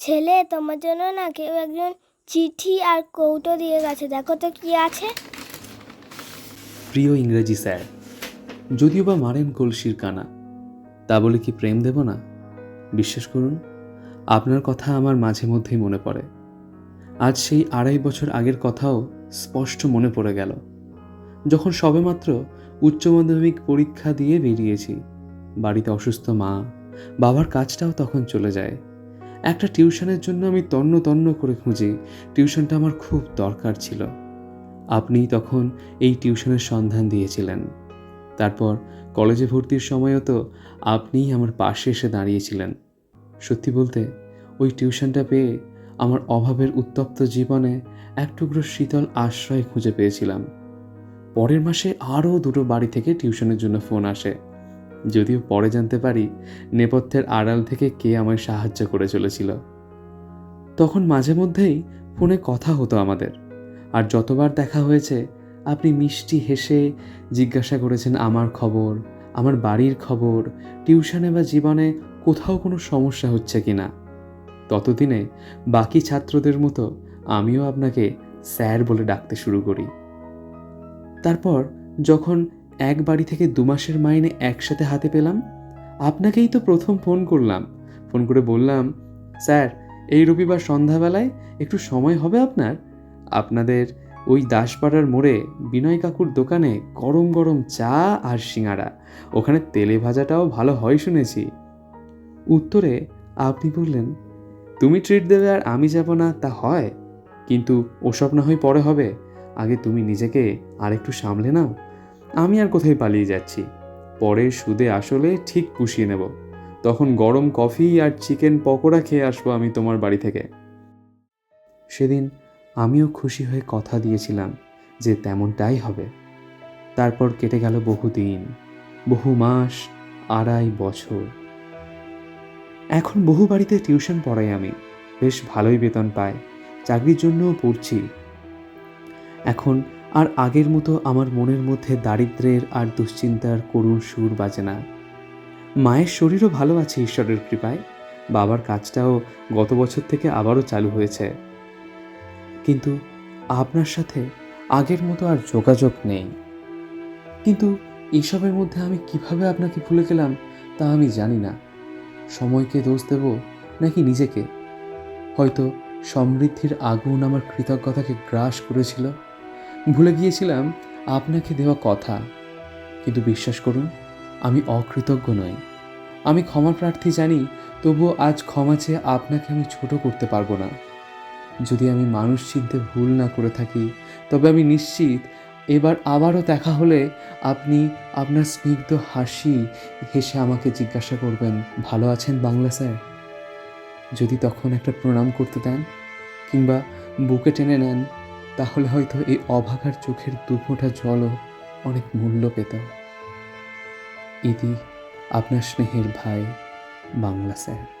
ছেলে, তোমার জন্য না কেউ একজন চিঠি আর কৌটো দিয়ে গেছে। দেখো তো কি আছে। প্রিয় ইংরেজি স্যার, যদিও বা মারেন কলসির কানা, তা বলে কি প্রেম দেব না? বিশ্বাস করুন, আপনার কথা আমার মাঝে মধ্যেই মনে পড়ে। আজ সেই আড়াই বছর আগের কথাও স্পষ্ট মনে পড়ে গেল। যখন সবেমাত্র উচ্চ মাধ্যমিক পরীক্ষা দিয়ে বেরিয়েছি, বাড়িতে অসুস্থ মা, বাবার কাজটাও তখন চলে যায়। একটা টিউশনের জন্য আমি তন্ন তন্ন করে খুঁজি। টিউশনটা আমার খুব দরকার ছিল। আপনি তখন এই টিউশনের সন্ধান দিয়েছিলেন। তারপর কলেজে ভর্তির সময়ও তো আপনিই আমার পাশে এসে দাঁড়িয়েছিলেন। সত্যি বলতে, ওই টিউশনটা পেয়ে আমার অভাবের উত্তপ্ত জীবনে এক টুকরো শীতল আশ্রয় খুঁজে পেয়েছিলাম। পরের মাসে আরও দুটো বাড়ি থেকে টিউশনের জন্য ফোন আসে। যদিও পরে জানতে পারি নেপথ্যের আড়াল থেকে কে আমায় সাহায্য করে চলেছিল। তখন মাঝে মধ্যেই ফোনে কথা হতো আমাদের, আর যতবার দেখা হয়েছে, আপনি মিষ্টি হেসে জিজ্ঞাসা করেছেন আমার খবর, আমার বাড়ির খবর, টিউশনে বা জীবনে কোথাও কোনো সমস্যা হচ্ছে কি না। ততদিনে বাকি ছাত্রদের মতো আমিও আপনাকে স্যার বলে ডাকতে শুরু করি। তারপর যখন এক বাড়ি থেকে দু মাসের মাইনে একসাথে হাতে পেলাম। আপনাকেই তো প্রথম ফোন করলাম। ফোন করে বললাম, স্যার, এই রবিবার সন্ধ্যাবেলায় একটু সময় হবে আপনার? আপনাদের ওই দাসপাড়ার মোড়ে বিনয় কাকুর দোকানে গরম গরম চা আর সিঙাড়া ওখানে তেলে ভাজাটাও ভালো হয় শুনেছি। উত্তরে আপনি বললেন, তুমি ট্রিট দেবে আর আমি যাব না, তা হয়। কিন্তু ওসব না হয় পরে হবে। আগে তুমি নিজেকে আর একটু সামলে নাও। আমি আর কোথায় পালিয়ে যাচ্ছি? পরে সুদে আসলে ঠিক পুষিয়ে নেব। তখন গরম কফি আর চিকেন পকোড়া খেয়ে আসব আমি তোমার বাড়ি থেকে। সেদিন আমিও খুশি হয়ে কথা দিয়েছিলাম যে তেমনটাই হবে। তারপর কেটে গেল বহু দিন, বহু মাস, আড়াই বছর। এখন বহু বাড়িতে টিউশন পড়াই আমি। বেশ ভালোই বেতন পাই, চাকরির জন্যও পড়ছি। এখন আর আগের মতো আমার মনের মধ্যে দারিদ্র্যের আর দুশ্চিন্তার করুণ সুর বাজে না। মায়ের শরীরও ভালো আছে ঈশ্বরের কৃপায়। বাবার কাজটাও গত বছর থেকে আবারও চালু হয়েছে। কিন্তু আপনার সাথে আগের মতো আর যোগাযোগ নেই। কিন্তু এসবের মধ্যে আমি কীভাবে আপনাকে ভুলে গেলাম তা আমি জানি না। সময়কে দোষ দেব নাকি নিজেকে? হয়তো সমৃদ্ধির আগুন আমার কৃতজ্ঞতাকে গ্রাস করেছিল। ভুলে গিয়েছিলাম আপনাকে দেওয়া কথা। কিন্তু বিশ্বাস করুন, আমি অকৃতজ্ঞ নই। আমি ক্ষমা প্রার্থী জানি, তবুও আজ ক্ষমা চেয়ে আপনাকে আমি ছোট করতে পারব না। যদি আমি মানুষ চিনতে ভুল না করে থাকি, তবে আমি নিশ্চিত এবার আবারও দেখা হলে আপনি আপনার স্নিগ্ধ হাসি হেসে আমাকে জিজ্ঞাসা করবেন, ভালো আছেন বাংলা স্যার? যদি তখন একটা প্রণাম করতে দেন, কিংবা বুকে টেনে নেন তাহলে হয়তো এই অভাগার চোখের দুফোঁটা জলও অনেক মূল্য পেত। ইতি আপনার স্নেহের ভাই, বাংলা স্যার।